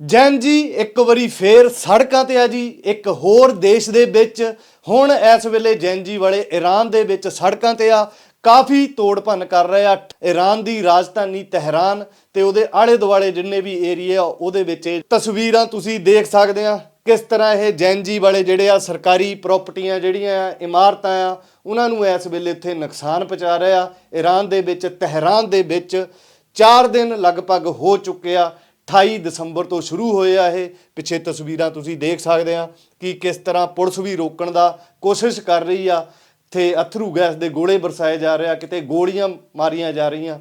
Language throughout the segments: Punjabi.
ਜੈਨ ਜੀ, ਇੱਕ ਵਾਰੀ ਫੇਰ ਸੜਕਾਂ ਤੇ ਆ ਜੀ। ਇੱਕ ਹੋਰ ਦੇਸ਼ ਦੇ ਵਿੱਚ ਹੁਣ ਇਸ ਵੇਲੇ ਜੈਨ ਜੀ ਵਾਲੇ ਈਰਾਨ ਦੇ ਵਿੱਚ ਸੜਕਾਂ ਤੇ ਆ। ਕਾਫੀ ਤੋੜ ਭੰਨ ਕਰ ਰਹੇ ਆ। ਈਰਾਨ ਦੀ ਰਾਜਧਾਨੀ ਤਹਿਰਾਨ ਤੇ ਉਹਦੇ ਆਲੇ ਦੁਆਲੇ ਜਿੰਨੇ ਵੀ ਏਰੀਆ ਉਹਦੇ ਵਿੱਚ ਇਹ ਤਸਵੀਰਾਂ ਤੁਸੀਂ ਦੇਖ ਸਕਦੇ ਆ। ਕਿਸ ਤਰ੍ਹਾਂ ਇਹ ਜੈਨ ਜੀ ਵਾਲੇ ਜਿਹੜੇ ਆ, ਸਰਕਾਰੀ ਪ੍ਰਾਪਰਟੀਆਂ ਜਿਹੜੀਆਂ ਆ, ਇਮਾਰਤਾਂ ਆ, ਉਹਨਾਂ ਨੂੰ ਇਸ ਵੇਲੇ ਉੱਥੇ ਨੁਕਸਾਨ ਪਹੁੰਚਾ ਰਹੇ ਆ। ਈਰਾਨ ਦੇ ਵਿੱਚ, ਤਹਿਰਾਨ ਦੇ ਵਿੱਚ 4 ਦਿਨ ਲਗਭਗ ਹੋ ਚੁੱਕੇ ਆ। 28 ਦਸੰਬਰ ਤੋਂ ਸ਼ੁਰੂ ਹੋਇਆ ਇਹ। ਪਿੱਛੇ ਤਸਵੀਰਾਂ ਤੁਸੀਂ ਦੇਖ ਸਕਦੇ ਆ ਕਿ ਕਿਸ ਤਰ੍ਹਾਂ ਪੁਲਿਸ ਵੀ ਰੋਕਣ ਦਾ ਕੋਸ਼ਿਸ਼ ਕਰ ਰਹੀ ਆ। ਤੇ ਅਥਰੂ ਗੈਸ ਦੇ ਗੋਲੇ ਬਰਸਾਏ ਜਾ ਰਹੇ ਆ, ਕਿਤੇ ਗੋਲੀਆਂ ਮਾਰੀਆਂ ਜਾ ਰਹੀਆਂ।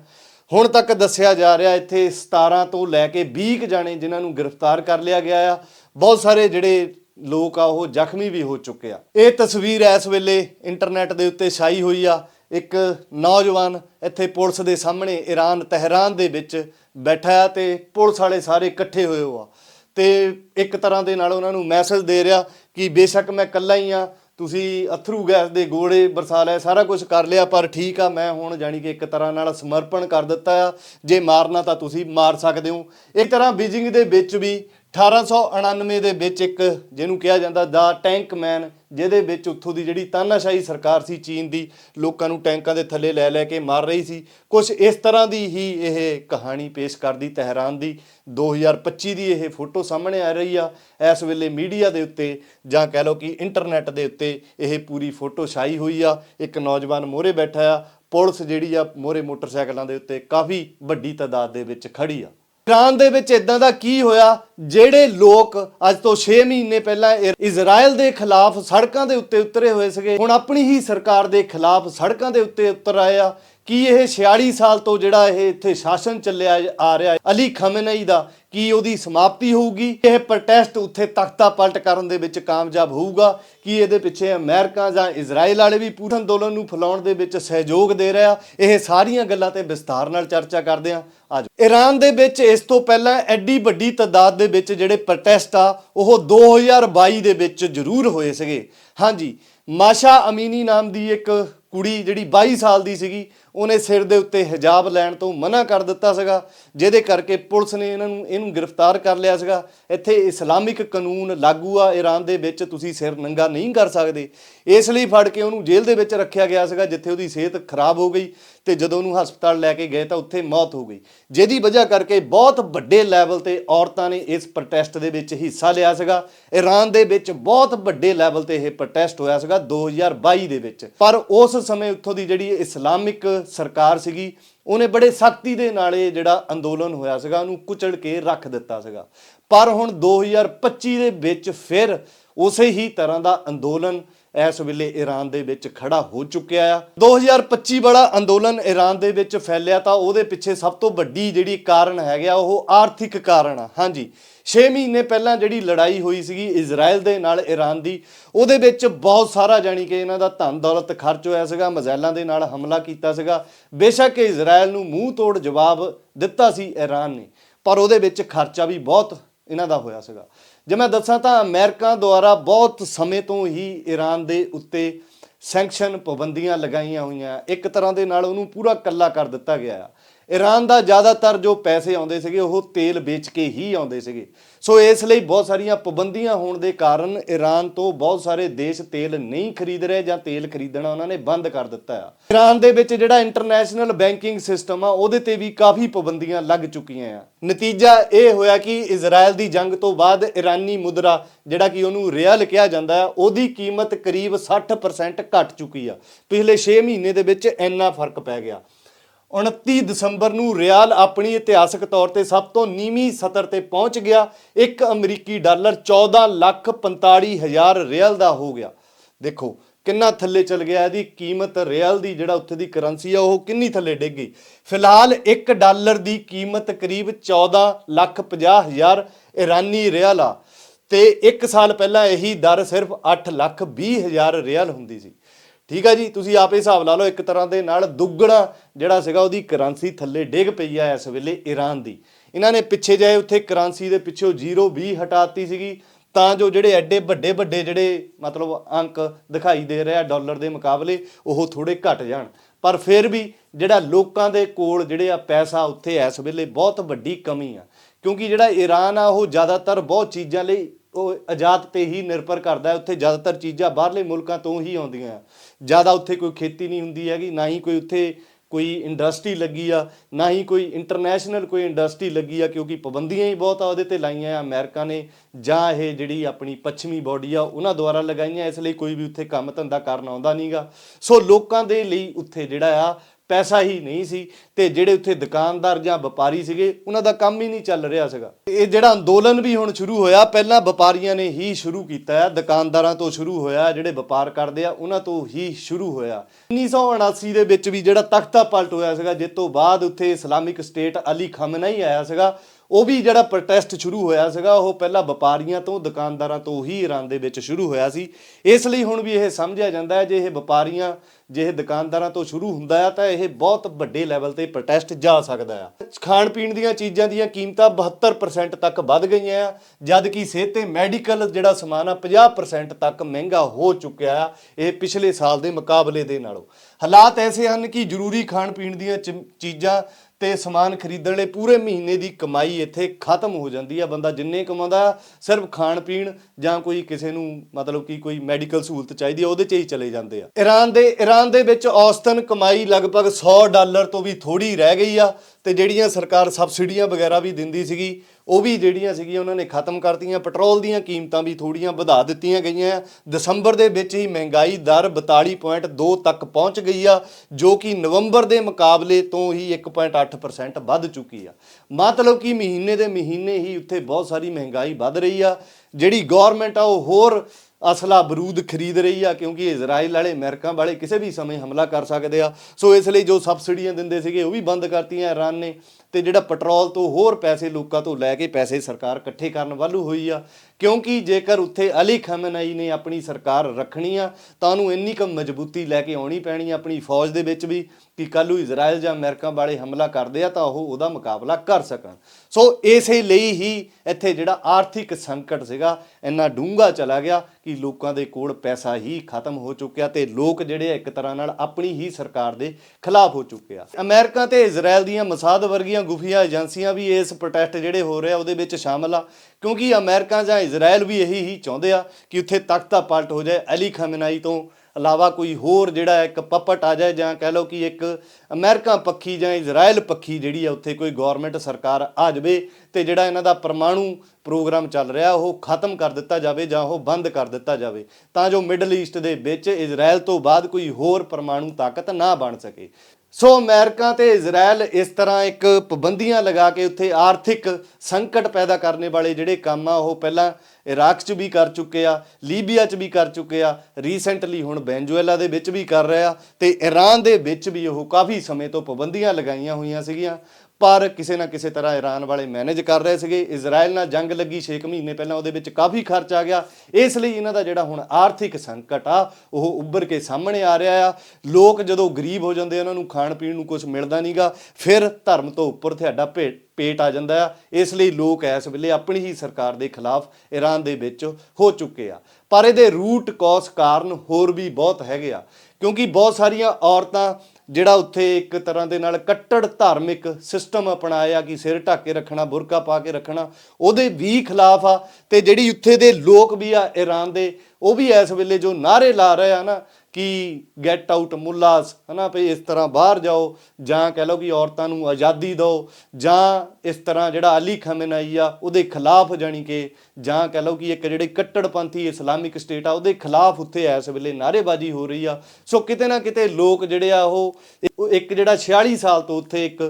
ਹੁਣ ਤੱਕ ਦੱਸਿਆ ਜਾ ਰਿਹਾ, ਇੱਥੇ 17 ਤੋਂ ਲੈ ਕੇ 20 ਕੁ ਜਾਣੇ ਜਿਨ੍ਹਾਂ ਨੂੰ ਗ੍ਰਿਫਤਾਰ ਕਰ ਲਿਆ ਗਿਆ ਆ। ਬਹੁਤ ਸਾਰੇ ਜਿਹੜੇ ਲੋਕ ਆ, ਉਹ ਜ਼ਖਮੀ ਵੀ ਹੋ ਚੁੱਕੇ ਆ। ਇਹ ਤਸਵੀਰ ਇਸ ਵੇਲੇ ਇੰਟਰਨੈਟ ਦੇ ਉੱਤੇ ਛਾਈ ਹੋਈ ਆ। ਇੱਕ ਨੌਜਵਾਨ ਇੱਥੇ ਪੁਲਿਸ ਦੇ ਸਾਹਮਣੇ ਈਰਾਨ ਤਹਿਰਾਨ ਦੇ ਵਿੱਚ ਬੈਠਾ ਆ ਤੇ ਪੁਲਿਸ ਵਾਲੇ ਸਾਰੇ ਇਕੱਠੇ ਹੋਏ ਹੋ ਆ। ਤੇ ਇੱਕ ਤਰ੍ਹਾਂ ਦੇ ਨਾਲ ਉਹਨਾਂ ਨੂੰ ਮੈਸੇਜ ਦੇ ਰਿਹਾ ਕਿ ਬੇਸ਼ੱਕ ਮੈਂ ਇਕੱਲਾ ਹੀ ਆ, ਤੁਸੀਂ ਅਥਰੂ ਗੈਸ ਦੇ ਗੋਲੇ ਬਰਸਾ ਲਿਆ, ਸਾਰਾ ਕੁਝ ਕਰ ਲਿਆ, ਪਰ ਠੀਕ ਆ, ਮੈਂ ਹੁਣ ਜਾਣੀ ਕਿ ਇੱਕ ਤਰ੍ਹਾਂ ਨਾਲ ਸਮਰਪਣ ਕਰ ਦਿੱਤਾ ਆ। ਜੇ ਮਾਰਨਾ ਤਾਂ ਤੁਸੀਂ ਮਾਰ ਸਕਦੇ ਹੋ। ਇੱਕ ਤਰ੍ਹਾਂ ਬੀਜਿੰਗ ਦੇ ਵਿੱਚ ਵੀ 1899 ਦੇ ਵਿੱਚ ਇੱਕ, ਜਿਹਨੂੰ ਕਿਹਾ ਜਾਂਦਾ ਦਾ ਟੈਂਕ ਮੈਨ, ਜਿਹਦੇ ਵਿੱਚ ਉੱਥੋਂ ਦੀ ਜਿਹੜੀ ਤਾਨਾਸ਼ਾਹੀ ਸਰਕਾਰ ਸੀ ਚੀਨ ਦੀ, ਲੋਕਾਂ ਨੂੰ ਟੈਂਕਾਂ ਦੇ ਥੱਲੇ ਲੈ ਲੈ ਕੇ ਮਾਰ ਰਹੀ ਸੀ। ਕੁਝ ਇਸ ਤਰ੍ਹਾਂ ਦੀ ਹੀ ਇਹ ਕਹਾਣੀ ਪੇਸ਼ ਕਰਦੀ ਤਹਿਰਾਨ ਦੀ। 2025 ਦੀ ਇਹ ਫੋਟੋ ਸਾਹਮਣੇ ਆ ਰਹੀ ਆ। ਇਸ ਵੇਲੇ ਮੀਡੀਆ ਦੇ ਉੱਤੇ, ਜਾਂ ਕਹਿ ਲਓ ਕਿ ਇੰਟਰਨੈਟ ਦੇ ਉੱਤੇ ਇਹ ਪੂਰੀ ਫੋਟੋ ਛਾਈ ਹੋਈ ਆ। ਇੱਕ ਨੌਜਵਾਨ ਮੋਹਰੇ ਬੈਠਾ ਆ। ਪੁਲਿਸ ਜਿਹੜੀ ਆ ਮੋਹਰੇ ਮੋਟਰਸਾਈਕਲਾਂ ਦੇ ਉੱਤੇ ਕਾਫੀ ਵੱਡੀ ਤਾਦਾਦ ਦੇ ਵਿੱਚ ਖੜੀ ਆ। ਇਰਾਨ ਦੇ ਵਿੱਚ ਇਦਾਂ ਦਾ ਕੀ ਹੋਇਆ? ਜਿਹੜੇ ਲੋਕ ਅੱਜ ਤੋਂ 6 ਮਹੀਨੇ ਪਹਿਲਾਂ ਇਜ਼ਰਾਈਲ ਦੇ ਖਿਲਾਫ ਸੜਕਾਂ ਦੇ ਉੱਤੇ ਉਤਰੇ ਹੋਏ ਸੀਗੇ, ਹੁਣ ਆਪਣੀ ਹੀ ਸਰਕਾਰ ਦੇ ਖਿਲਾਫ ਸੜਕਾਂ ਦੇ ਉੱਤੇ ਉਤਰ ਆਏ ਆ। ਕੀ ਇਹ 46 ਸਾਲ ਤੋਂ ਜਿਹੜਾ ਇਹ ਇੱਥੇ ਸ਼ਾਸਨ ਚੱਲਿਆ ਆ ਰਿਹਾ ਹੈ, ਅਲੀ ਖਮਨਈ ਦਾ ਕੀ ਉਹਦੀ ਸਮਾਪਤੀ ਹੋਊਗੀ? ਇਹ ਪ੍ਰੋਟੈਸਟ ਉੱਥੇ ਤਖਤਾ ਪਲਟ ਕਰਨ ਦੇ ਵਿੱਚ ਕਾਮਯਾਬ ਹੋਊਗਾ? ਕੀ ਇਹਦੇ ਪਿੱਛੇ ਅਮਰੀਕਾ ਜਾਂ ਇਜ਼ਰਾਈਲ ਵਾਲੇ ਵੀ ਪੂਰਨ ਅੰਦੋਲਨ ਨੂੰ ਫੈਲਾਉਣ ਦੇ ਵਿੱਚ ਸਹਿਯੋਗ ਦੇ ਰਿਹਾ? ਇਹ ਸਾਰੀਆਂ ਗੱਲਾਂ ਤੇ ਵਿਸਥਾਰ ਨਾਲ ਚਰਚਾ ਕਰਦੇ ਹਾਂ। ਅੱਜ ਈਰਾਨ ਦੇ ਵਿੱਚ ਇਸ ਤੋਂ ਪਹਿਲਾਂ ਐਡੀ ਵੱਡੀ ਤਾਦਾਦ ਦੇ ਵਿੱਚ ਜਿਹੜੇ ਪ੍ਰੋਟੈਸਟ ਆ ਉਹ 2022 ਦੇ ਵਿੱਚ ਜ਼ਰੂਰ ਹੋਏ ਸੀਗੇ। ਹਾਂਜੀ ਮਾਸ਼ਾ ਅਮੀਨੀ ਨਾਮ ਦੀ ਇੱਕ ਕੁੜੀ ਜਿਹੜੀ 22 ਸਾਲ ਦੀ ਸੀਗੀ, ਉਹਨੇ ਸਿਰ ਦੇ ਉੱਤੇ ਹਿਜਾਬ ਲੈਣ ਤੋਂ ਮਨਾ ਕਰ ਦਿੱਤਾ ਸੀਗਾ, ਜਿਹਦੇ ਕਰਕੇ ਪੁਲਿਸ ਨੇ ਇਹਨਾਂ ਨੂੰ, ਇਹਨੂੰ ਗ੍ਰਿਫਤਾਰ ਕਰ ਲਿਆ ਸੀਗਾ। ਇੱਥੇ ਇਸਲਾਮਿਕ ਕਾਨੂੰਨ ਲਾਗੂ ਆ ਈਰਾਨ ਦੇ ਵਿੱਚ, ਤੁਸੀਂ ਸਿਰ ਨੰਗਾ ਨਹੀਂ ਕਰ ਸਕਦੇ। ਇਸ ਲਈ ਫੜ ਕੇ ਉਹਨੂੰ ਜੇਲ੍ਹ ਦੇ ਵਿੱਚ ਰੱਖਿਆ ਗਿਆ ਸੀਗਾ, ਜਿੱਥੇ ਉਹਦੀ ਸਿਹਤ ਖਰਾਬ ਹੋ ਗਈ। ਤੇ ਜਦੋਂ ਉਹਨੂੰ ਹਸਪਤਾਲ ਲੈ ਕੇ ਗਏ ਤਾਂ ਉੱਥੇ ਮੌਤ ਹੋ ਗਈ। ਜਿਹਦੀ ਵਜ੍ਹਾ ਕਰਕੇ ਬਹੁਤ ਵੱਡੇ ਲੈਵਲ ਤੇ ਔਰਤਾਂ ਨੇ ਇਸ ਪ੍ਰੋਟੈਸਟ ਦੇ ਵਿੱਚ ਹਿੱਸਾ ਲਿਆ ਸੀਗਾ। ਈਰਾਨ ਦੇ ਵਿੱਚ ਬਹੁਤ ਵੱਡੇ ਲੈਵਲ ਤੇ ਇਹ ਪ੍ਰੋਟੈਸਟ ਹੋਇਆ ਸੀਗਾ 2022 ਦੇ ਵਿੱਚ। ਪਰ ਉਸ ਸਮੇਂ ਉੱਥੋਂ ਦੀ ਜਿਹੜੀ ਇਸਲਾਮਿਕ ਸਰਕਾਰ ਸੀਗੀ, ਉਹਨੇ ਬੜੇ ਸਖਤੀ ਦੇ ਨਾਲ ਇਹ ਜਿਹੜਾ ਅੰਦੋਲਨ ਹੋਇਆ ਸੀਗਾ, ਉਹਨੂੰ ਕੁਚਲ ਕੇ ਰੱਖ ਦਿੱਤਾ ਸੀਗਾ। ਪਰ ਹੁਣ 2025 ਦੇ ਵਿੱਚ ਫਿਰ ਉਸੇ ਹੀ ਤਰ੍ਹਾਂ ਦਾ ਅੰਦੋਲਨ ਇਸ ਵੇਲੇ ਈਰਾਨ ਦੇ ਵਿੱਚ ਖੜਾ ਹੋ ਚੁੱਕਿਆ ਆ। 2025 ਵਾਲਾ ਅੰਦੋਲਨ ਈਰਾਨ ਦੇ ਵਿੱਚ ਫੈਲਿਆ ਤਾਂ ਉਹਦੇ ਪਿੱਛੇ ਸਭ ਤੋਂ ਵੱਡੀ ਜਿਹੜੀ ਕਾਰਨ ਹੈਗਾ, ਉਹ ਆਰਥਿਕ ਕਾਰਨ ਆ। ਹਾਂਜੀ 6 ਮਹੀਨੇ ਪਹਿਲਾਂ ਜਿਹੜੀ ਲੜਾਈ ਹੋਈ ਸੀਗੀ ਇਜ਼ਰਾਈਲ ਦੇ ਨਾਲ ਈਰਾਨ ਦੀ, ਉਹਦੇ ਵਿੱਚ ਬਹੁਤ ਸਾਰਾ ਜਾਣੀ ਕਿ ਇਹਨਾਂ ਦਾ ਧਨ ਦੌਲਤ ਖਰਚ ਹੋਇਆ ਸੀਗਾ ਮਜ਼ਾਇਲਾਂ ਦੇ ਨਾਲ ਹਮਲਾ ਕੀਤਾ ਸੀਗਾ। ਬੇਸ਼ੱਕ ਇਜ਼ਰਾਈਲ ਨੂੰ ਮੂੰਹ ਤੋੜ ਜਵਾਬ ਦਿੱਤਾ ਸੀ ਈਰਾਨ ਨੇ, ਪਰ ਉਹਦੇ ਵਿੱਚ ਖਰਚਾ ਵੀ ਬਹੁਤ ਇਹਨਾਂ ਦਾ ਹੋਇਆ ਸੀਗਾ। ਜੇ ਮੈਂ ਦੱਸਾਂ ਤਾਂ ਅਮਰੀਕਾ ਦੁਆਰਾ ਬਹੁਤ ਸਮੇਂ ਤੋਂ ਹੀ ਈਰਾਨ ਦੇ ਉੱਤੇ ਸੈਂਕਸ਼ਨ ਪਾਬੰਦੀਆਂ ਲਗਾਈਆਂ ਹੋਈਆਂ। ਇੱਕ ਤਰ੍ਹਾਂ ਦੇ ਨਾਲ ਉਹਨੂੰ ਪੂਰਾ ਕੱਲਾ ਕਰ ਦਿੱਤਾ ਗਿਆ। ਆ ਈਰਾਨ ਦਾ ਜ਼ਿਆਦਾਤਰ ਜੋ ਪੈਸੇ ਆਉਂਦੇ ਸੀਗੇ, ਉਹ ਤੇਲ ਵੇਚ ਕੇ ਹੀ ਆਉਂਦੇ ਸੀਗੇ। ਸੋ ਇਸ ਲਈ ਬਹੁਤ ਸਾਰੀਆਂ ਪਾਬੰਦੀਆਂ ਹੋਣ ਦੇ ਕਾਰਨ ਈਰਾਨ ਤੋਂ ਬਹੁਤ ਸਾਰੇ ਦੇਸ਼ ਤੇਲ ਨਹੀਂ ਖਰੀਦ ਰਹੇ ਜਾਂ ਤੇਲ ਖਰੀਦਣਾ ਉਹਨਾਂ ਨੇ ਬੰਦ ਕਰ ਦਿੱਤਾ ਆ। ਈਰਾਨ ਦੇ ਵਿੱਚ ਜਿਹੜਾ ਇੰਟਰਨੈਸ਼ਨਲ ਬੈਂਕਿੰਗ ਸਿਸਟਮ ਆ, ਉਹਦੇ ਤੇ ਵੀ ਕਾਫੀ ਪਾਬੰਦੀਆਂ ਲੱਗ ਚੁੱਕੀਆਂ ਆ। ਨਤੀਜਾ ਇਹ ਹੋਇਆ ਕਿ ਇਜ਼ਰਾਈਲ ਦੀ ਜੰਗ ਤੋਂ ਬਾਅਦ ਈਰਾਨੀ ਮੁਦਰਾ, ਜਿਹੜਾ ਕਿ ਉਹਨੂੰ ਰਿਆਲ ਕਿਹਾ ਜਾਂਦਾ ਹੈ ਉਹਦੀ ਕੀਮਤ ਕਰੀਬ 60% ਘਟ ਚੁੱਕੀ ਆ। ਪਿਛਲੇ 6 ਮਹੀਨੇ ਦੇ ਵਿੱਚ ਇੰਨਾ ਫ਼ਰਕ ਪੈ ਗਿਆ। 29 ਦਸੰਬਰ ਨੂੰ ਰਿਆਲ ਆਪਣੀ ਇਤਿਹਾਸਕ ਤੌਰ ਤੇ ਸਭ ਤੋਂ ਨੀਵੀਂ ਸਤਰ ਤੇ ਪਹੁੰਚ ਗਿਆ। ਇੱਕ ਅਮਰੀਕੀ ਡਾਲਰ 14 ਲੱਖ 45 ਹਜ਼ਾਰ ਰਿਆਲ ਦਾ ਹੋ ਗਿਆ। ਦੇਖੋ, ਕਿੰਨਾ ਥੱਲੇ ਚਲ ਗਿਆ ਇਹਦੀ ਕੀਮਤ ਰਿਆਲ ਦੀ, ਜਿਹੜਾ ਉੱਥੇ ਦੀ ਕਰੰਸੀ ਆ, ਉਹ ਕਿੰਨੀ ਥੱਲੇ ਡਿੱਗ ਗਈ। ਫਿਲਹਾਲ 1 ਡਾਲਰ ਦੀ ਕੀਮਤ ਕਰੀਬ 14 ਲੱਖ 50 ਹਜ਼ਾਰ ਇਰਾਨੀ ਰਿਆਲ ਆ। ਤੇ 1 ਸਾਲ ਪਹਿਲਾਂ ਇਹੀ ਦਰ ਸਿਰਫ 8 ਲੱਖ 20 ਹਜ਼ਾਰ ਰਿਆਲ ਹੁੰਦੀ ਸੀ। ਠੀਕ ਆ ਜੀ, ਤੁਸੀਂ ਆਪੇ ਹਿਸਾਬ ਲਾ ਲਓ ਇੱਕ ਤਰ੍ਹਾਂ ਦੇ ਨਾਲ ਦੁੱਗਣਾ ਜਿਹੜਾ ਸੀਗਾ ਉਹਦੀ ਕਰੰਸੀ ਥੱਲੇ ਡਿੱਗ ਪਈ ਆ ਇਸ ਵੇਲੇ ਈਰਾਨ ਦੀ। ਇਹਨਾਂ ਨੇ ਪਿੱਛੇ ਜਾਏ ਉੱਥੇ ਕਰੰਸੀ ਦੇ ਪਿੱਛੋਂ 0 20 ਹਟਾਤੀ ਸੀਗੀ, ਤਾਂ ਜੋ ਜਿਹੜੇ ਐਡੇ ਵੱਡੇ ਵੱਡੇ ਜਿਹੜੇ ਮਤਲਬ ਅੰਕ ਦਿਖਾਈ ਦੇ ਰਿਹਾ ਡਾਲਰ ਦੇ ਮੁਕਾਬਲੇ, ਉਹ ਥੋੜੇ ਘਟ ਜਾਣ। ਪਰ ਫਿਰ ਵੀ ਜਿਹੜਾ ਲੋਕਾਂ ਦੇ ਕੋਲ ਜਿਹੜੇ ਆ ਪੈਸਾ ਉੱਥੇ ਇਸ ਵੇਲੇ ਬਹੁਤ ਵੱਡੀ ਕਮੀ ਆ। ਕਿਉਂਕਿ ਜਿਹੜਾ ਈਰਾਨ ਆ, ਉਹ ਜ਼ਿਆਦਾਤਰ ਬਹੁਤ ਚੀਜ਼ਾਂ ਲਈ ਉਹ ਆਜ਼ਾਦ ਤੇ ਹੀ ਨਿਰਭਰ ਕਰਦਾ ਹੈ। ਉੱਥੇ ਜ਼ਿਆਦਾਤਰ ਚੀਜ਼ਾਂ ਬਾਹਰਲੇ ਮੁਲਕਾਂ ਤੋਂ ਹੀ ਆਉਂਦੀਆਂ। ਜ਼ਿਆਦਾ ਉੱਥੇ ਕੋਈ ਖੇਤੀ ਨਹੀਂ ਹੁੰਦੀ ਹੈਗੀ, ਨਾ ਹੀ ਕੋਈ ਉੱਥੇ ਕੋਈ ਇੰਡਸਟਰੀ ਲੱਗੀ ਆ, ਨਾ ਹੀ ਕੋਈ ਇੰਟਰਨੈਸ਼ਨਲ ਕੋਈ ਇੰਡਸਟਰੀ ਲੱਗੀ ਆ, ਕਿਉਂਕਿ ਪਾਬੰਦੀਆਂ ਹੀ ਬਹੁਤ ਆ ਉਹਦੇ ਤੇ ਲਾਈਆਂ ਆ ਅਮਰੀਕਾ ਨੇ, ਜਾਂ ਇਹ ਜਿਹੜੀ ਆਪਣੀ ਪੱਛਮੀ ਬਾਡੀ ਆ, ਉਹਨਾਂ ਦੁਆਰਾ ਲਗਾਈਆਂ, ਇਸ ਲਈ ਕੋਈ ਵੀ ਉੱਥੇ ਕੰਮ ਧੰਦਾ ਕਰਨ ਆਉਂਦਾ ਨਹੀਂਗਾ ਸੋ ਲੋਕਾਂ ਦੇ ਲਈ ਉੱਥੇ ਜਿਹੜਾ ਆ ਪੈਸਾ ਹੀ ਨਹੀਂ ਸੀ ਤੇ ਜਿਹੜੇ ਉੱਥੇ ਦੁਕਾਨਦਾਰ ਜਾਂ ਵਪਾਰੀ ਸੀਗੇ, ਉਹਨਾਂ ਦਾ ਕੰਮ ਹੀ ਨਹੀਂ ਚੱਲ ਰਿਹਾ ਸੀਗਾ। ਇਹ ਜਿਹੜਾ ਅੰਦੋਲਨ ਵੀ ਹੁਣ ਸ਼ੁਰੂ ਹੋਇਆ, ਪਹਿਲਾਂ ਵਪਾਰੀਆਂ ਨੇ ਹੀ ਸ਼ੁਰੂ ਕੀਤਾ ਹੈ, ਦੁਕਾਨਦਾਰਾਂ ਤੋਂ ਸ਼ੁਰੂ ਹੋਇਆ, ਜਿਹੜੇ ਵਪਾਰ ਕਰਦੇ ਆ, ਉਹਨਾਂ ਤੋਂ ਹੀ ਸ਼ੁਰੂ ਹੋਇਆ। 1979 ਦੇ ਵਿੱਚ ਵੀ ਜਿਹੜਾ ਤਖਤਾ ਪਲਟ ਹੋਇਆ ਸੀਗਾ, ਜਿਸ ਤੋਂ ਬਾਅਦ ਉੱਥੇ ਇਸਲਾਮਿਕ ਸਟੇਟ ਅਲੀ ਖਮਨਈ ਆਇਆ ਸੀਗਾ ਉਹ ਵੀ ਜਿਹੜਾ ਪ੍ਰੋਟੈਸਟ ਸ਼ੁਰੂ ਹੋਇਆ ਸੀਗਾ, ਉਹ ਪਹਿਲਾਂ ਵਪਾਰੀਆਂ ਤੋਂ, ਦੁਕਾਨਦਾਰਾਂ ਤੋਂ ਹੀ ਈਰਾਨ ਦੇ ਵਿੱਚ ਸ਼ੁਰੂ ਹੋਇਆ ਸੀ। ਇਸ ਲਈ ਹੁਣ ਵੀ ਇਹ ਸਮਝਿਆ ਜਾਂਦਾ ਹੈ, ਜੇ ਇਹ ਵਪਾਰੀਆਂ, ਜੇ ਇਹ ਦੁਕਾਨਦਾਰਾਂ ਤੋਂ ਸ਼ੁਰੂ ਹੁੰਦਾ ਆ ਤਾਂ ਇਹ ਬਹੁਤ ਵੱਡੇ ਲੈਵਲ ਤੇ ਪ੍ਰੋਟੈਸਟ ਜਾ ਸਕਦਾ ਆ ਖਾਣ ਪੀਣ ਦੀਆਂ ਚੀਜ਼ਾਂ ਦੀਆਂ ਕੀਮਤਾਂ 72% ਤੱਕ ਵੱਧ ਗਈਆਂ ਆ ਜਦ ਕਿ ਸਿਹਤ ਤੇ ਮੈਡੀਕਲ ਜਿਹੜਾ ਸਮਾਨ ਆ 50% ਤੱਕ ਮਹਿੰਗਾ ਹੋ ਚੁੱਕਿਆ ਆ, ਇਹ ਪਿਛਲੇ ਸਾਲ ਦੇ ਮੁਕਾਬਲੇ ਦੇ ਨਾਲੋਂ। ਹਾਲਾਤ ਐਸੇ ਹਨ ਕਿ ਜ਼ਰੂਰੀ ਖਾਣ ਪੀਣ ਦੀਆਂ ਚੀਜ਼ਾਂ ਤੇ ਸਮਾਨ ਖਰੀਦਣ ਲਈ ਪੂਰੇ ਮਹੀਨੇ ਦੀ ਕਮਾਈ ਇੱਥੇ ਖਤਮ ਹੋ ਜਾਂਦੀ ਆ। ਬੰਦਾ ਜਿੰਨੇ ਕਮਾਉਂਦਾ, ਸਿਰਫ ਖਾਣ ਪੀਣ ਜਾਂ ਕੋਈ ਕਿਸੇ ਨੂੰ ਮਤਲਬ ਕਿ ਕੋਈ ਮੈਡੀਕਲ ਸਹੂਲਤ ਚਾਹੀਦੀ ਆ, ਉਹਦੇ 'ਚ ਹੀ ਚਲੇ ਜਾਂਦੇ ਆ। ਈਰਾਨ ਦੇ ਈਰਾਨ ਦੇ ਵਿੱਚ ਔਸਤਨ ਕਮਾਈ ਲਗਭਗ 100 ਡਾਲਰ ਤੋਂ ਵੀ ਥੋੜੀ ਰਹਿ ਗਈ ਆ ਤੇ ਜਿਹੜੀਆਂ ਸਰਕਾਰ ਸਬਸਿਡੀਆਂ ਵਗੈਰਾ ਵੀ ਦਿੰਦੀ ਸੀਗੀ ਉਹ ਵੀ ਜਿਹੜੀਆਂ ਸੀਗੀਆਂ ਉਹਨਾਂ ਨੇ ਖਤਮ ਕਰਤੀਆਂ, ਪੈਟਰੋਲ ਦੀਆਂ ਕੀਮਤਾਂ ਵੀ ਥੋੜੀਆਂ ਵਧਾ ਦਿੱਤੀਆਂ ਗਈਆਂ ਆ। ਦਸੰਬਰ ਦੇ ਵਿੱਚ ਹੀ ਮਹਿੰਗਾਈ ਦਰ 42.2 ਤੱਕ ਪਹੁੰਚ ਗਈ ਆ, ਜੋ ਕਿ ਨਵੰਬਰ ਦੇ ਮੁਕਾਬਲੇ ਤੋਂ ਹੀ 1.8% ਵੱਧ ਚੁੱਕੀ ਆ। ਮਤਲਬ ਕਿ ਮਹੀਨੇ ਦੇ ਮਹੀਨੇ ਹੀ ਉੱਥੇ ਬਹੁਤ ਸਾਰੀ ਮਹਿੰਗਾਈ ਵੱਧ ਰਹੀ ਆ। ਜਿਹੜੀ ਗਵਰਨਮੈਂਟ ਆ, ਉਹ ਹੋਰ ਅਸਲਾ ਬਰੂਦ ਖਰੀਦ ਰਹੀ ਆ, ਕਿਉਂਕਿ ਇਜ਼ਰਾਈਲ ਵਾਲੇ, ਅਮਰੀਕਾ ਵਾਲੇ ਕਿਸੇ ਵੀ ਸਮੇਂ ਹਮਲਾ ਕਰ ਸਕਦੇ ਆ। ਸੋ ਇਸ ਲਈ ਜੋ ਸਬਸਿਡੀਆਂ ਦਿੰਦੇ ਸੀਗੇ, ਉਹ ਵੀ ਬੰਦ ਕਰਤੀਆਂ ਇਰਾਨ ਨੇ। ਤੇ ਜਿਹੜਾ ਪੈਟਰੋਲ ਤੋਂ ਹੋਰ ਪੈਸੇ ਲੋਕਾਂ ਤੋਂ ਲੈ ਕੇ ਪੈਸੇ ਸਰਕਾਰ ਇਕੱਠੇ ਕਰਨ ਵੱਲੋਂ ਹੋਈ ਆ, ਕਿਉਂਕਿ ਜੇਕਰ ਉੱਥੇ ਅਲੀ ਖਮਨਈ ਨੇ ਆਪਣੀ ਸਰਕਾਰ ਰੱਖਣੀ ਆ, ਤਾਂ ਉਹਨੂੰ ਇੰਨੀ ਕੁ ਮਜ਼ਬੂਤੀ ਲੈ ਕੇ ਆਉਣੀ ਪੈਣੀ ਆ ਆਪਣੀ ਫੌਜ ਦੇ ਵਿੱਚ ਵੀ, ਕਿ ਕੱਲ੍ਹ ਨੂੰ ਇਜ਼ਰਾਈਲ ਜਾਂ ਅਮਰੀਕਾ ਵਾਲੇ ਹਮਲਾ ਕਰਦੇ ਆ, ਤਾਂ ਉਹ ਉਹਦਾ ਮੁਕਾਬਲਾ ਕਰ ਸਕਣ। ਸੋ ਇਸੇ ਲਈ ਹੀ ਇੱਥੇ ਜਿਹੜਾ ਆਰਥਿਕ ਸੰਕਟ ਸੀਗਾ, ਇੰਨਾ ਡੂੰਘਾ ਚਲਾ ਗਿਆ ਕਿ ਲੋਕਾਂ ਦੇ ਕੋਲ ਪੈਸਾ ਹੀ ਖਤਮ ਹੋ ਚੁੱਕਿਆ ਤੇ ਲੋਕ ਜਿਹੜੇ ਇੱਕ ਤਰ੍ਹਾਂ ਨਾਲ ਆਪਣੀ ਹੀ ਸਰਕਾਰ ਦੇ ਖਿਲਾਫ ਹੋ ਚੁੱਕੇ ਆ। ਅਮਰੀਕਾ ਤੇ ਇਜ਼ਰਾਈਲ ਦੀਆਂ ਮਸਾਦ ਵਰਗੀਆਂ ਗੁਫੀਆ, ਏਜੰਸੀਆਂ ਵੀ ਇਸ ਪ੍ਰੋਟੈਸਟ ਜਿਹੜੇ ਹੋ ਰਹੇ ਆ, ਉਹਦੇ ਵਿੱਚ ਸ਼ਾਮਲ ਆ। ਕਿਉਂਕਿ ਅਮਰੀਕਾ ਜਾਂ ਇਜ਼ਰਾਈਲ ਵੀ ਇਹੀ ਹੀ ਚਾਹੁੰਦੇ ਆ ਕਿ ਉੱਥੇ ਤਖਤਾ ਪਲਟ ਹੋ ਜਾਏ, ਅਲੀ ਖਮਿਨਾਈ ਤੋਂ ਇਲਾਵਾ ਕੋਈ ਹੋਰ ਜਿਹੜਾ ਇੱਕ ਪਪਟ ਆ ਜਾਏ, ਜਾਂ ਕਹਿ ਲਓ ਕਿ ਇੱਕ ਅਮਰੀਕਾ ਪੱਖੀ ਜਾਂ ਇਜ਼ਰਾਈਲ ਪੱਖੀ ਜਿਹੜੀ ਆ, ਉੱਥੇ ਕੋਈ ਗਵਰਨਮੈਂਟ ਸਰਕਾਰ ਆ ਜਾਵੇ ਤੇ ਜਿਹੜਾ ਇਹਨਾਂ ਦਾ ਪਰਮਾਣੂ ਪ੍ਰੋਗਰਾਮ ਚੱਲ ਰਿਹਾ, ਉਹ ਖਤਮ ਕਰ ਦਿੱਤਾ ਜਾਵੇ ਜਾਂ ਉਹ ਬੰਦ ਕਰ ਦਿੱਤਾ ਜਾਵੇ। ਤਾਂ ਜੋ ਮਿਡਲ ਈਸਟ ਦੇ ਵਿੱਚ ਇਜ਼ਰਾਈਲ ਤੋਂ ਬਾਅਦ ਕੋਈ ਹੋਰ ਪਰਮਾਣੂ ਤਾਕਤ ਨਾ ਬਣ ਸਕੇ। ਸੋ ਅਮਰੀਕਾ ਤੇ ਇਜ਼ਰਾਈਲ ਇਸ ਤਰ੍ਹਾਂ ਇੱਕ ਪਾਬੰਦੀਆਂ ਲਗਾ ਕੇ ਉੱਥੇ ਆਰਥਿਕ ਸੰਕਟ ਪੈਦਾ ਕਰਨੇ ਵਾਲੇ ਜਿਹੜੇ ਕੰਮ ਆ, ਉਹ ਪਹਿਲਾਂ ਇਰਾਕ 'ਚ ਵੀ ਕਰ ਚੁੱਕੇ ਆ, ਲੀਬੀਆ 'ਚ ਵੀ ਕਰ ਚੁੱਕੇ ਆ ਰੀਸੈਂਟਲੀ ਹੁਣ ਵੈਨਜ਼ੂਏਲਾ ਦੇ ਵਿੱਚ ਵੀ ਕਰ ਰਿਹਾ ਆ ਤੇ ਈਰਾਨ ਦੇ ਵਿੱਚ ਵੀ ਉਹ ਕਾਫੀ ਸਮੇਂ ਤੋਂ ਪਾਬੰਦੀਆਂ ਲਗਾਈਆਂ ਹੋਈਆਂ ਸੀਗੀਆਂ। ਪਰ ਕਿਸੇ ਨਾ ਕਿਸੇ ਤਰ੍ਹਾਂ ਈਰਾਨ ਵਾਲੇ ਮੈਨੇਜ ਕਰ ਰਹੇ ਸੀਗੇ। ਇਜ਼ਰਾਈਲ ਨਾਲ ਜੰਗ ਲੱਗੀ 6 ਮਹੀਨੇ ਪਹਿਲਾਂ ਉਹਦੇ ਵਿੱਚ ਕਾਫੀ ਖਰਚ ਆ ਗਿਆ। ਇਸ ਲਈ ਇਹਨਾਂ ਦਾ ਜਿਹੜਾ ਹੁਣ ਆਰਥਿਕ ਸੰਕਟ ਆ, ਉਹ ਉੱਭਰ ਕੇ ਸਾਹਮਣੇ ਆ ਰਿਹਾ ਆ। ਲੋਕ ਜਦੋਂ ਗਰੀਬ ਹੋ ਜਾਂਦੇ ਉਹਨਾਂ ਨੂੰ ਖਾਣ ਪੀਣ ਨੂੰ ਕੁਝ ਮਿਲਦਾ ਨਹੀਂਗਾ ਫਿਰ ਧਰਮ ਤੋਂ ਉੱਪਰ ਤੁਹਾਡਾ ਭੇਟ ਪੇਟ ਆ ਜਾਂਦਾ ਆ। ਇਸ ਲਈ ਲੋਕ ਇਸ ਵੇਲੇ ਆਪਣੀ ਹੀ ਸਰਕਾਰ ਦੇ ਖਿਲਾਫ ਈਰਾਨ ਦੇ ਵਿੱਚ ਹੋ ਚੁੱਕੇ ਆ। ਪਰ ਇਹਦੇ ਰੂਟ ਕੌਸ ਕਾਰਨ ਹੋਰ ਵੀ ਬਹੁਤ ਹੈਗੇ ਆ। ਕਿਉਂਕਿ ਬਹੁਤ ਸਾਰੀਆਂ ਔਰਤਾਂ ਜਿਹੜਾ ਉੱਥੇ ਇੱਕ ਤਰ੍ਹਾਂ ਦੇ ਨਾਲ ਕੱਟੜ ਧਾਰਮਿਕ ਸਿਸਟਮ ਅਪਣਾਇਆ ਕਿ ਸਿਰ ਢੱਕ ਕੇ ਰੱਖਣਾ, ਬੁਰਕਾ ਪਾ ਕੇ ਰੱਖਣਾ, ਉਹਦੇ ਵੀ ਖਿਲਾਫ ਆ ਤੇ ਜਿਹੜੀ ਉੱਥੇ ਦੇ ਲੋਕ ਵੀ ਆ ਈਰਾਨ ਦੇ, ਉਹ ਵੀ ਇਸ ਵੇਲੇ ਜੋ ਨਾਰੇ ਲਾ ਰਹੇ ਆ ਨਾ ਕਿ ਗੈਟ ਆਊਟ ਮੁੱਲਾਸ, ਹਨਾ ਭਈ ਇਸ ਤਰ੍ਹਾਂ ਬਾਹਰ ਜਾਓ, ਜਾਂ ਕਹਿ ਲਓ ਕਿ ਔਰਤਾਂ ਨੂੰ ਆਜ਼ਾਦੀ ਦਿਓ, ਜਾਂ ਇਸ ਤਰ੍ਹਾਂ ਜਿਹੜਾ ਅਲੀ ਖਮੇਨਾਈ ਆ, ਉਹਦੇ ਖਿਲਾਫ ਜਾਣੀ ਕਿ, ਜਾਂ ਕਹਿ ਲਓ ਕਿ ਇੱਕ ਜਿਹੜੇ ਕੱਟੜਪੰਥੀ ਇਸਲਾਮਿਕ ਸਟੇਟ ਆ, ਉਹਦੇ ਖਿਲਾਫ ਉੱਥੇ ਇਸ ਵੇਲੇ ਨਾਅਰੇਬਾਜ਼ੀ ਹੋ ਰਹੀ ਆ। ਸੋ ਕਿਤੇ ਨਾ ਕਿਤੇ ਲੋਕ ਜਿਹੜੇ ਆ ਉਹ ਇੱਕ ਜਿਹੜਾ 46 ਸਾਲ ਤੋਂ ਉੱਥੇ ਇੱਕ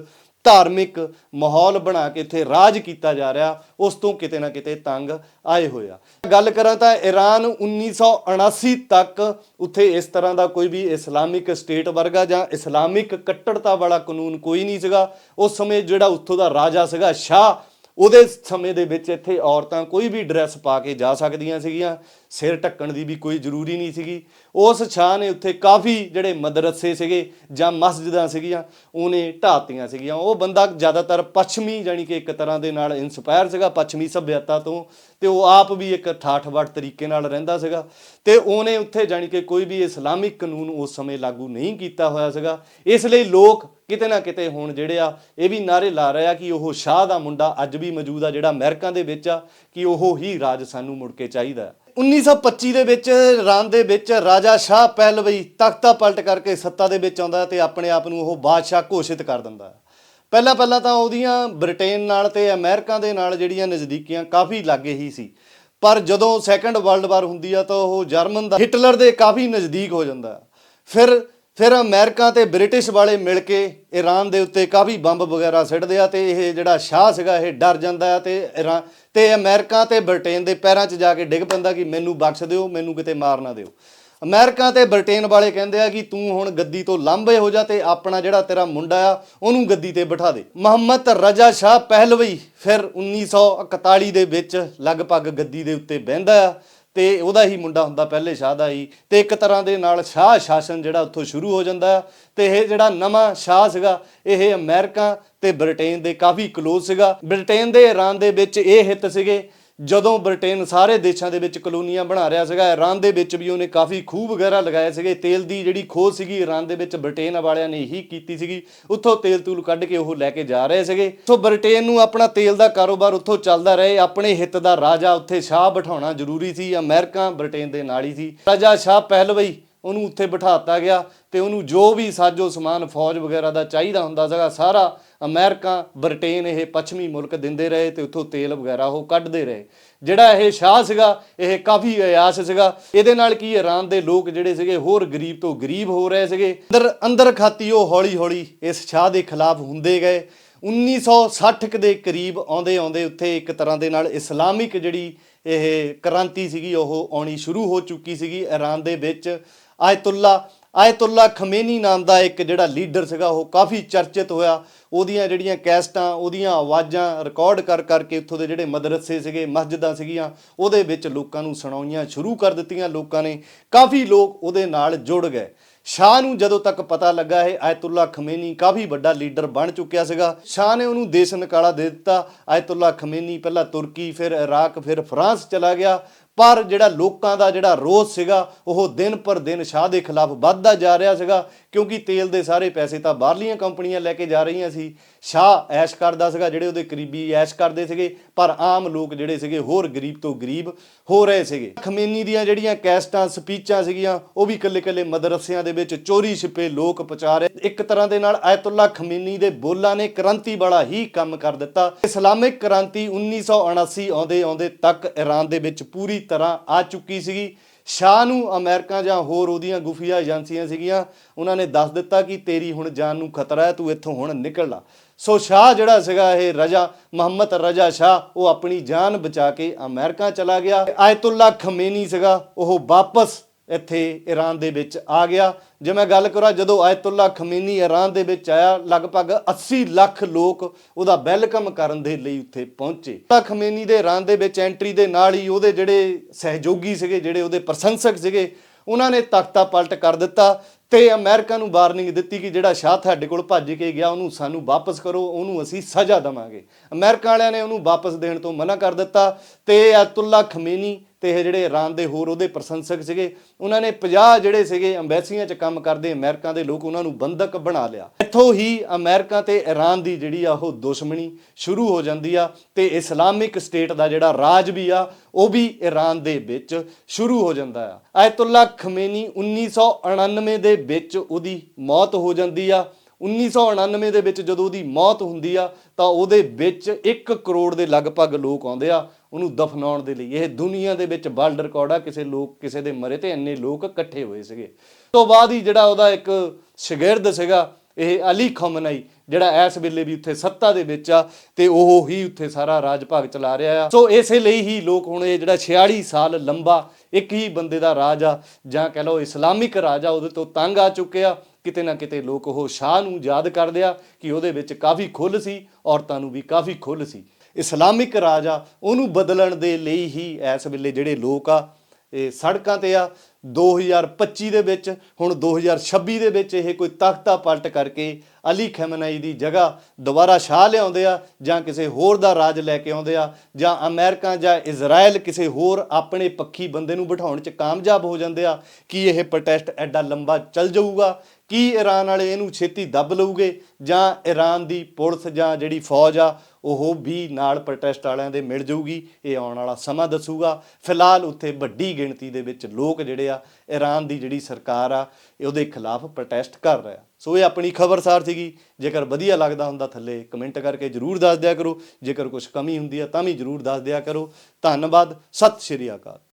ਧਾਰਮਿਕ ਮਾਹੌਲ ਬਣਾ ਕੇ ਇੱਥੇ ਰਾਜ ਕੀਤਾ ਜਾ ਰਿਹਾ, ਉਸ ਤੋਂ ਕਿਤੇ ਨਾ ਕਿਤੇ ਤੰਗ ਆਏ ਹੋਏ ਆ। ਗੱਲ ਕਰਾਂ ਤਾਂ ਈਰਾਨ 1979 ਤੱਕ ਉੱਥੇ ਇਸ ਤਰ੍ਹਾਂ ਦਾ ਕੋਈ ਵੀ ਇਸਲਾਮਿਕ ਸਟੇਟ ਵਰਗਾ ਜਾਂ ਇਸਲਾਮਿਕ ਕੱਟੜਤਾ ਵਾਲਾ ਕਾਨੂੰਨ ਕੋਈ ਨਹੀਂ ਸੀਗਾ। ਉਸ ਸਮੇਂ ਜਿਹੜਾ ਉੱਥੋਂ ਦਾ ਰਾਜਾ ਸੀਗਾ ਸ਼ਾਹ ਉਹਦੇ ਸਮੇਂ ਦੇ ਵਿੱਚ ਇੱਥੇ ਔਰਤਾਂ ਕੋਈ ਵੀ ਡਰੈਸ ਪਾ ਕੇ ਜਾ ਸਕਦੀਆਂ ਸੀਗੀਆਂ, ਸਿਰ ਢੱਕਣ ਦੀ ਵੀ ਕੋਈ ਜ਼ਰੂਰੀ ਨਹੀਂ ਸੀਗੀ। ਉਸ ਸ਼ਾਹ ਨੇ ਉੱਥੇ ਕਾਫੀ ਜਿਹੜੇ ਮਦਰਸੇ ਸੀਗੇ ਜਾਂ ਮਸਜਿਦਾਂ ਸੀਗੀਆਂ, ਉਹਨੇ ਢਾਤੀਆਂ ਸੀਗੀਆਂ। ਉਹ ਬੰਦਾ ਜ਼ਿਆਦਾਤਰ ਪੱਛਮੀ ਜਾਨੀ ਕਿ ਇੱਕ ਤਰ੍ਹਾਂ ਦੇ ਨਾਲ ਇਨਸਪਾਇਰ ਸੀਗਾ, ਪੱਛਮੀ ਸਭਿਅਤਾ ਤੋਂ, ਤੇ ਉਹ ਆਪ ਵੀ ਇੱਕ ਠਾਠ-ਬਾਠ ਤਰੀਕੇ ਨਾਲ ਰਹਿੰਦਾ ਸੀਗਾ। ਤੇ ਉਹਨੇ ਉੱਥੇ ਜਾਨੀ ਕਿ ਕੋਈ ਵੀ ਇਸਲਾਮਿਕ ਕਾਨੂੰਨ ਉਸ ਸਮੇਂ ਲਾਗੂ ਨਹੀਂ ਕੀਤਾ ਹੋਇਆ ਸੀਗਾ। ਇਸ ਲਈ ਲੋਕ ਕਿਤੇ ਨਾ ਕਿਤੇ ਹੁਣ ਜਿਹੜੇ ਆ, ਇਹ ਵੀ ਨਾਰੇ ਲਾ ਰਿਹਾ ਕਿ ਉਹ ਸ਼ਾਹ ਦਾ ਮੁੰਡਾ ਅੱਜ ਵੀ ਮੌਜੂਦ ਆ, ਜਿਹੜਾ ਅਮਰੀਕਾ ਦੇ ਵਿੱਚ ਆ, ਕਿ ਉਹ ਹੀ ਰਾਜ ਸਾਨੂੰ ਮੁੜ ਕੇ ਚਾਹੀਦਾ ਹੈ। 1925 ਦੇ ਵਿੱਚ ਰਾਂ ਦੇ ਵਿੱਚ ਰਾਜਾ ਸ਼ਾਹ ਪਹਿਲਵਈ ਤਖਤਾ ਪਲਟ ਕਰਕੇ ਸੱਤਾ ਦੇ ਵਿੱਚ ਆਉਂਦਾ ਤੇ ਆਪਣੇ ਆਪ ਨੂੰ ਉਹ ਬਾਦਸ਼ਾਹ ਘੋਸ਼ਿਤ ਕਰ ਦਿੰਦਾ ਪਹਿਲਾਂ ਪਹਿਲਾਂ ਤਾਂ ਉਹਦੀਆਂ ਬ੍ਰਿਟੇਨ ਨਾਲ ਤੇ ਅਮਰੀਕਾ ਦੇ ਨਾਲ ਜਿਹੜੀਆਂ ਨਜ਼ਦੀਕੀਆਂ ਕਾਫੀ ਲਾਗੇ ਹੀ ਸੀ। ਪਰ ਜਦੋਂ ਸੈਕੰਡ ਵਰਲਡ ਵਾਰ ਹੁੰਦੀ ਆ ਤਾਂ ਉਹ ਜਰਮਨ ਦਾ, ਹਿਟਲਰ ਦੇ ਕਾਫੀ ਨਜ਼ਦੀਕ ਹੋ ਜਾਂਦਾ ਫਿਰ ਫਿਰ ਅਮਰੀਕਾ ਤੇ ਬ੍ਰਿਟਿਸ਼ ਵਾਲੇ ਮਿਲ ਕੇ ਈਰਾਨ ਦੇ ਉੱਤੇ ਕਾਫੀ ਬੰਬ ਵਗੈਰਾ ਸਿੱਟਦੇ ਆ ਤੇ ਇਹ ਜਿਹੜਾ ਸ਼ਾਹ ਸੀਗਾ, ਇਹ ਡਰ ਜਾਂਦਾ ਹੈ ਤੇ ਈਰਾਨ ਤੇ ਅਮਰੀਕਾ ਤੇ ਬ੍ਰਿਟੇਨ ਦੇ ਪੈਰਾਂ 'ਚ ਜਾ ਕੇ ਡਿੱਗ ਪੈਂਦਾ ਕਿ ਮੈਨੂੰ ਬਖਸ਼ ਦਿਓ, ਮੈਨੂੰ ਕਿਤੇ ਮਾਰ ਨਾ ਦਿਓ। ਅਮਰੀਕਾ ਤੇ ਬ੍ਰਿਟੇਨ ਵਾਲੇ ਕਹਿੰਦੇ ਆ ਕਿ ਤੂੰ ਹੁਣ ਗੱਦੀ ਤੋਂ ਲਾਂਭੇ ਹੋ ਜਾ ਤੇ ਆਪਣਾ ਜਿਹੜਾ ਤੇਰਾ ਮੁੰਡਾ ਆ, ਉਹਨੂੰ ਗੱਦੀ ਤੇ ਬਿਠਾ ਦੇ। ਮੁਹੰਮਦ ਰਜ਼ਾ ਸ਼ਾਹ ਪਹਿਲਵੀ ਫਿਰ 1941 ਦੇ ਵਿੱਚ ਲਗਭਗ ਗੱਦੀ ਦੇ ਉੱਤੇ ਬਹਿੰਦਾ ਆ। ਤੇ ਉਹਦਾ ਹੀ ਮੁੰਡਾ ਹੁੰਦਾ ਪਹਿਲੇ ਸ਼ਾਹ ਦਾ ਹੀ ਤੇ ਇੱਕ ਤਰ੍ਹਾਂ ਦੇ ਨਾਲ ਸ਼ਾਹ ਸ਼ਾਸਨ ਜਿਹੜਾ ਉੱਥੋਂ ਸ਼ੁਰੂ ਹੋ ਜਾਂਦਾ ਆ ਤੇ ਇਹ ਜਿਹੜਾ ਨਵਾਂ ਸ਼ਾਹ ਸੀਗਾ, ਇਹ ਅਮਰੀਕਾ ਤੇ ਬ੍ਰਿਟੇਨ ਦੇ ਕਾਫੀ ਕਲੋਜ਼ ਸੀਗਾ। ਬ੍ਰਿਟੇਨ ਦੇ ਈਰਾਨ ਦੇ ਵਿੱਚ ਇਹ ਹਿੱਤ ਸੀਗੇ ਜਦੋਂ ਬ੍ਰਿਟੇਨ ਸਾਰੇ ਦੇਸ਼ਾਂ ਦੇ ਵਿੱਚ ਕਲੋਨੀਆਂ ਬਣਾ ਰਿਹਾ ਸੀਗਾ ਈਰਾਨ ਦੇ ਵਿੱਚ ਵੀ ਉਹਨੇ ਕਾਫੀ ਖੂਹ ਵਗੈਰਾ ਲਗਾਏ ਸੀਗੇ। ਤੇਲ ਦੀ ਜਿਹੜੀ ਖੋਜ ਸੀਗੀ ਈਰਾਨ ਦੇ ਵਿੱਚ ਬ੍ਰਿਟੇਨ ਵਾਲਿਆਂ ਨੇ ਹੀ ਕੀਤੀ ਸੀਗੀ। ਉੱਥੋਂ ਤੇਲ ਤੂਲ ਕੱਢ ਕੇ ਉਹ ਲੈ ਕੇ ਜਾ ਰਹੇ ਸੀਗੇ। ਸੋ ਬ੍ਰਿਟੇਨ ਨੂੰ ਆਪਣਾ ਤੇਲ ਦਾ ਕਾਰੋਬਾਰ ਉੱਥੋਂ ਚੱਲਦਾ ਰਹੇ। ਆਪਣੇ ਹਿੱਤ ਦਾ ਰਾਜਾ ਉੱਥੇ ਸ਼ਾਹ ਬਿਠਾਉਣਾ ਜ਼ਰੂਰੀ ਸੀ। ਅਮਰੀਕਾ ਬ੍ਰਿਟੇਨ ਦੇ ਨਾਲ ਹੀ ਸੀ। ਰਾਜਾ ਸ਼ਾਹ ਪਹਿਲਵਈ ਉਹਨੂੰ ਉੱਥੇ ਬਿਠਾਤਾ ਗਿਆ ਤੇ ਉਹਨੂੰ ਜੋ ਵੀ ਸਾਜੋ ਸਮਾਨ ਫੌਜ ਵਗੈਰਾ ਦਾ ਚਾਹੀਦਾ ਹੁੰਦਾ ਸੀਗਾ, ਸਾਰਾ ਅਮਰੀਕਾ, ਬ੍ਰਿਟੇਨ ਇਹ ਪੱਛਮੀ ਮੁਲਕ ਦਿੰਦੇ ਰਹੇ ਤੇ ਉੱਥੋਂ ਤੇਲ ਵਗੈਰਾ ਉਹ ਕੱਢਦੇ ਰਹੇ। ਜਿਹੜਾ ਇਹ ਸ਼ਾਹ ਸੀਗਾ, ਇਹ ਕਾਫੀ ਅਯਾਸ਼ ਸੀਗਾ। ਇਹਦੇ ਨਾਲ ਕੀ ਈਰਾਨ ਦੇ ਲੋਕ ਜਿਹੜੇ ਸੀਗੇ, ਹੋਰ ਗਰੀਬ ਤੋਂ ਗਰੀਬ ਹੋ ਰਹੇ ਸੀਗੇ। ਅੰਦਰ ਅੰਦਰ ਖਾਤੀ ਉਹ ਹੌਲੀ ਹੌਲੀ ਇਸ ਸ਼ਾਹ ਦੇ ਖਿਲਾਫ ਹੁੰਦੇ ਗਏ। 1960 ਕੁ ਦੇ ਕਰੀਬ ਆਉਂਦੇ ਆਉਂਦੇ ਉੱਥੇ ਇੱਕ ਤਰ੍ਹਾਂ ਦੇ ਨਾਲ ਇਸਲਾਮਿਕ ਜਿਹੜੀ ਇਹ ਕ੍ਰਾਂਤੀ ਸੀਗੀ, ਉਹ ਆਉਣੀ ਸ਼ੁਰੂ ਹੋ ਚੁੱਕੀ ਸੀਗੀ। ਈਰਾਨ ਦੇ ਵਿੱਚ ਆਇਤੁੱਲਾ ਆਇਤੁੱਲਾ ਖਮੇਨੀ ਨਾਮ ਦਾ ਇੱਕ ਜਿਹੜਾ ਲੀਡਰ ਸੀਗਾ, ਉਹ ਕਾਫੀ ਚਰਚਿਤ ਹੋਇਆ। ਉਹਦੀਆਂ ਜਿਹੜੀਆਂ ਕੈਸਟਾਂ, ਉਹਦੀਆਂ ਆਵਾਜ਼ਾਂ ਰਿਕਾਰਡ ਕਰ ਕਰਕੇ ਉੱਥੋਂ ਦੇ ਜਿਹੜੇ ਮਦਰਸੇ ਸੀਗੇ, ਮਸਜਿਦਾਂ ਸੀਗੀਆਂ, ਉਹਦੇ ਵਿੱਚ ਲੋਕਾਂ ਨੂੰ ਸੁਣਾਉਣੀਆਂ ਸ਼ੁਰੂ ਕਰ ਦਿੱਤੀਆਂ ਲੋਕਾਂ ਨੇ। ਕਾਫੀ ਲੋਕ ਉਹਦੇ ਨਾਲ ਜੁੜ ਗਏ। ਸ਼ਾਹ ਨੂੰ ਜਦੋਂ ਤੱਕ ਪਤਾ ਲੱਗਾ ਇਹ ਆਇਤੁੱਲਾ ਖਮੇਨੀ ਕਾਫੀ ਵੱਡਾ ਲੀਡਰ ਬਣ ਚੁੱਕਿਆ ਸੀਗਾ, ਸ਼ਾਹ ਨੇ ਉਹਨੂੰ ਦੇਸ਼ ਨਿਕਾਲਾ ਦੇ ਦਿੱਤਾ। ਆਇਤੁੱਲਾ ਖਮੇਨੀ ਪਹਿਲਾਂ ਤੁਰਕੀ, ਫਿਰ ਇਰਾਕ, ਫਿਰ ਫਰਾਂਸ ਚਲਾ ਗਿਆ। ਪਰ ਜਿਹੜਾ ਲੋਕਾਂ ਦਾ ਜਿਹੜਾ ਰੋਸ ਸੀਗਾ, ਉਹ ਦਿਨ ਪਰ ਦਿਨ ਸ਼ਾਹ ਦੇ ਖਿਲਾਫ ਵੱਧਦਾ ਜਾ ਰਿਹਾ ਸੀਗਾ, ਕਿਉਂਕਿ ਤੇਲ ਦੇ ਸਾਰੇ ਪੈਸੇ ਤਾਂ ਬਾਹਰਲੀਆਂ ਕੰਪਨੀਆਂ ਲੈ ਕੇ ਜਾ ਰਹੀਆਂ ਸੀ। ਸ਼ਾਹ ਐਸ਼ ਕਰਦਾ ਸੀਗਾ, ਜਿਹੜੇ ਉਹਦੇ ਕਰੀਬੀ ਐਸ਼ ਕਰਦੇ ਸੀਗੇ, ਪਰ ਆਮ ਲੋਕ ਜਿਹੜੇ ਸੀਗੇ, ਹੋਰ ਗਰੀਬ ਤੋਂ ਗਰੀਬ ਹੋ ਰਹੇ ਸੀਗੇ। ਖਮੇਨੀ ਦੀਆਂ ਜਿਹੜੀਆਂ ਕੈਸਟਾਂ, ਸਪੀਚਾਂ ਸੀਗੀਆਂ, ਉਹ ਵੀ ਇਕੱਲੇ-ਇਕੱਲੇ ਮਦਰਸਿਆਂ ਦੇ ਵਿੱਚ ਚੋਰੀ ਛਿਪੇ ਲੋਕ ਪਹੁੰਚਾ ਰਹੇ। ਇੱਕ ਤਰ੍ਹਾਂ ਦੇ ਨਾਲ ਆਇਤੁੱਲਾ ਖਮੇਨੀ ਦੇ ਬੋਲਾਂ ਨੇ ਕ੍ਰਾਂਤੀ ਵਾਲਾ ਹੀ ਕੰਮ ਕਰ ਦਿੱਤਾ। ਇਸਲਾਮਿਕ ਕ੍ਰਾਂਤੀ 1979 ਆਉਂਦੇ ਆਉਂਦੇ ਤੱਕ ਈਰਾਨ ਦੇ ਵਿੱਚ ਪੂਰੀ ਤਰ੍ਹਾਂ ਆ ਚੁੱਕੀ ਸੀਗੀ। ਸ਼ਾਹ ਨੂੰ ਅਮਰੀਕਾ ਜਾਂ ਹੋਰ ਉਹਦੀਆਂ ਗੁਫੀਆ ਏਜੰਸੀਆਂ ਸੀਗੀਆਂ। ਉਹਨਾਂ ਨੇ ਦੱਸ ਦਿੱਤਾ ਕਿ ਤੇਰੀ ਹੁਣ ਜਾਨ ਨੂੰ ਖਤਰਾ ਹੈ, ਤੂੰ ਇੱਥੋਂ ਹੁਣ ਨਿਕਲ ਲਾ। ਸੋ ਸ਼ਾਹ ਜਿਹੜਾ ਸੀਗਾ ਇਹ ਰਜਾ, ਮੁਹੰਮਦ ਰਜਾ ਸ਼ਾਹ, ਉਹ ਆਪਣੀ ਜਾਨ ਬਚਾ ਕੇ ਅਮਰੀਕਾ ਚਲਾ ਗਿਆ। ਆਇਤੁੱਲਾ ਖਮੇਨੀ ਸੀਗਾ, ਉਹ ਵਾਪਸ ਇੱਥੇ ਈਰਾਨ ਦੇ ਵਿੱਚ ਆ ਗਿਆ। ਜੇ ਮੈਂ ਗੱਲ ਕਰਾਂ, ਜਦੋਂ ਆਇਤੁੱਲਾ ਖਮੀਨੀ ਈਰਾਨ ਦੇ ਵਿੱਚ ਆਇਆ, ਲਗਭਗ 80 ਲੱਖ ਲੋਕ ਉਹਦਾ ਵੈਲਕਮ ਕਰਨ ਦੇ ਲਈ ਉੱਥੇ ਪਹੁੰਚੇ। ਤਾਂ ਖਮੀਨੀ ਦੇ ਈਰਾਨ ਦੇ ਵਿੱਚ ਐਂਟਰੀ ਦੇ ਨਾਲ ਹੀ ਉਹਦੇ ਜਿਹੜੇ ਸਹਿਯੋਗੀ ਸੀਗੇ, ਜਿਹੜੇ ਉਹਦੇ ਪ੍ਰਸ਼ੰਸਕ ਸੀਗੇ, ਉਹਨਾਂ ਨੇ ਤਖਤਾ ਪਲਟ ਕਰ ਦਿੱਤਾ ਤੇ ਅਮਰੀਕਾ ਨੂੰ ਵਾਰਨਿੰਗ ਦਿੱਤੀ ਕਿ ਜਿਹੜਾ ਸ਼ਾਹ ਤੁਹਾਡੇ ਕੋਲ ਭੱਜ ਕੇ ਗਿਆ, ਉਹਨੂੰ ਸਾਨੂੰ ਵਾਪਸ ਕਰੋ, ਉਹਨੂੰ ਅਸੀਂ ਸਜ਼ਾ ਦਵਾਂਗੇ। ਅਮਰੀਕਾ ਵਾਲਿਆਂ ਨੇ ਉਹਨੂੰ ਵਾਪਸ ਦੇਣ ਤੋਂ ਮਨਾ ਕਰ ਦਿੱਤਾ ਤੇ ਅਤੁੱਲਾ ਖਮੀਨੀ ਤੇ ਇਹ ਜਿਹੜੇ ਈਰਾਨ ਦੇ ਹੋਰ ਉਹਦੇ ਪ੍ਰਸ਼ੰਸਕ ਸੀਗੇ, ਉਹਨਾਂ ਨੇ 50 ਜਿਹੜੇ ਸੀਗੇ ਐਮਬੈਸੀਆਂ 'ਚ ਕੰਮ ਕਰਦੇ, ਅਮਰੀਕਾ ਦੇ ਲੋਕ ਉਹਨਾਂ ਨੂੰ ਬੰਦਕ ਬਣਾ ਲਿਆ। ਇੱਥੋਂ ਹੀ ਅਮਰੀਕਾ ਤੇ ਈਰਾਨ ਦੀ ਜਿਹੜੀ ਆ ਉਹ ਦੁਸ਼ਮਣੀ ਸ਼ੁਰੂ ਹੋ ਜਾਂਦੀ ਆ ਤੇ ਇਸਲਾਮਿਕ ਸਟੇਟ ਦਾ ਜਿਹੜਾ ਰਾਜ ਵੀ ਆ, ਉਹ ਵੀ ਈਰਾਨ ਦੇ ਵਿੱਚ ਸ਼ੁਰੂ ਹੋ ਜਾਂਦਾ ਆ। ਆਇਤੁੱਲਾ ਖਮੇਨੀ 1999 ਦੇ ਵਿੱਚ ਉਹਦੀ ਮੌਤ ਹੋ ਜਾਂਦੀ ਆ। 1999 ਦੇ ਵਿੱਚ ਜਦੋਂ ਉਹਦੀ ਮੌਤ ਹੁੰਦੀ ਆ, ਤਾਂ ਉਹਦੇ ਵਿੱਚ 1 ਕਰੋੜ ਦੇ ਲਗਭਗ ਲੋਕ ਆਉਂਦੇ ਆ। ਉਹਨੂੰ ਦਫਨਾਉਣ ਦੇ ਲਈ। ਇਹ ਦੁਨੀਆ ਦੇ ਵਿੱਚ ਵਰਲਡ ਰਿਕਾਰਡ ਆ, ਕਿਸੇ ਲੋਕ, ਕਿਸੇ ਦੇ ਮਰੇ ਤੇ ਇੰਨੇ ਲੋਕ ਇਕੱਠੇ ਹੋਏ ਸੀਗੇ। ਤੋਂ ਬਾਅਦ ਹੀ ਜਿਹੜਾ ਉਹਦਾ ਇੱਕ ਸ਼ਾਗਿਰਦ ਸੀਗਾ, ਇਹ ਅਲੀ ਖਮਨਾਈ, ਜਿਹੜਾ ਇਸ ਵੇਲੇ ਵੀ ਉੱਥੇ ਸੱਤਾ ਦੇ ਵਿੱਚ ਆ ਤੇ ਉਹ ਹੀ ਉੱਥੇ ਸਾਰਾ ਰਾਜ ਭਾਗ ਚਲਾ ਰਿਹਾ ਆ। ਸੋ ਇਸੇ ਲਈ ਹੀ ਲੋਕ ਹੁਣ ਇਹ ਜਿਹੜਾ 46 ਸਾਲ ਲੰਬਾ ਇੱਕ ਹੀ ਬੰਦੇ ਦਾ ਰਾਜ ਆ, ਜਾਂ ਕਹਿ ਲਓ ਇਸਲਾਮਿਕ ਰਾਜ ਆ, ਉਹਦੇ ਤੋਂ ਤੰਗ ਆ ਚੁੱਕਿਆ ਕਿਤੇ ਨਾ ਕਿਤੇ ਲੋਕ ਉਹ ਸ਼ਾਹ ਨੂੰ ਯਾਦ ਕਰਦੇ ਆ ਕਿ ਉਹਦੇ ਵਿੱਚ ਕਾਫੀ ਖੁੱਲ ਸੀ, ਔਰਤਾਂ ਨੂੰ ਵੀ ਕਾਫੀ ਖੁੱਲ ਸੀ। ਇਸਲਾਮਿਕ ਰਾਜ ਆ, ਉਹਨੂੰ ਬਦਲਣ ਦੇ ਲਈ ਹੀ ਇਸ ਵੇਲੇ ਜਿਹੜੇ ਲੋਕ ਆ, ਇਹ ਸੜਕਾਂ ਤੇ ਆ 2025 ਦੇ ਵਿੱਚ, ਹੁਣ 2026 ਦੇ ਵਿੱਚ ਇਹ ਕੋਈ ਤਖਤਾ ਪਲਟ ਕਰਕੇ ਅਲੀ ਖਮਨਈ ਦੀ ਜਗ੍ਹਾ ਦੁਬਾਰਾ ਸ਼ਾਹ ਲਿਆਉਂਦੇ ਆ ਜਾਂ ਕਿਸੇ ਹੋਰ ਦਾ ਰਾਜ ਲੈ ਕੇ ਆਉਂਦੇ ਆ ਜਾਂ ਅਮਰੀਕਾ ਜਾਂ ਇਜ਼ਰਾਈਲ ਕਿਸੇ ਹੋਰ ਆਪਣੇ ਪੱਖੀ ਬੰਦੇ ਨੂੰ ਬਿਠਾਉਣ 'ਚ ਕਾਮਯਾਬ ਹੋ ਜਾਂਦੇ ਆ, ਕੀ ਇਹ ਪ੍ਰੋਟੈਸਟ ਐਡਾ ਲੰਬਾ ਚੱਲ ਜਾਊਗਾ? ਕੀ ਈਰਾਨ ਵਾਲੇ ਇਹਨੂੰ ਛੇਤੀ ਦੱਬ ਲਊਗੇ ਜਾਂ ਈਰਾਨ ਦੀ ਪੁਲਿਸ ਜਾਂ ਜਿਹੜੀ ਫੌਜ ਆ ਉਹ ਵੀ ਨਾਲ ਪ੍ਰੋਟੈਸਟ ਵਾਲਿਆਂ ਦੇ ਮਿਲ ਜਾਊਗੀ ਇਹ ਆਉਣ ਵਾਲਾ ਸਮਾਂ ਦੱਸੂਗਾ। ਫਿਲਹਾਲ ਉੱਥੇ ਵੱਡੀ ਗਿਣਤੀ ਦੇ ਵਿੱਚ ਲੋਕ ਜਿਹੜੇ ਆ ਈਰਾਨ ਦੀ ਜਿਹੜੀ ਸਰਕਾਰ ਆ ਉਹਦੇ ਖਿਲਾਫ ਪ੍ਰੋਟੈਸਟ ਕਰ ਰਿਹਾ। ਸੋ ਇਹ ਆਪਣੀ ਖਬਰਸਾਰ ਸੀਗੀ। ਜੇਕਰ ਵਧੀਆ ਲੱਗਦਾ ਹੁੰਦਾ ਥੱਲੇ ਕਮੈਂਟ ਕਰਕੇ ਜਰੂਰ ਦੱਸ ਦਿਆ ਕਰੋ। ਜੇਕਰ ਕੁਝ ਕਮੀ ਹੁੰਦੀ ਆ ਤਾਂ ਵੀ ਜਰੂਰ ਦੱਸ ਦਿਆ ਕਰੋ। ਧੰਨਵਾਦ। ਸਤਿ ਸ਼੍ਰੀ ਅਕਾਲ।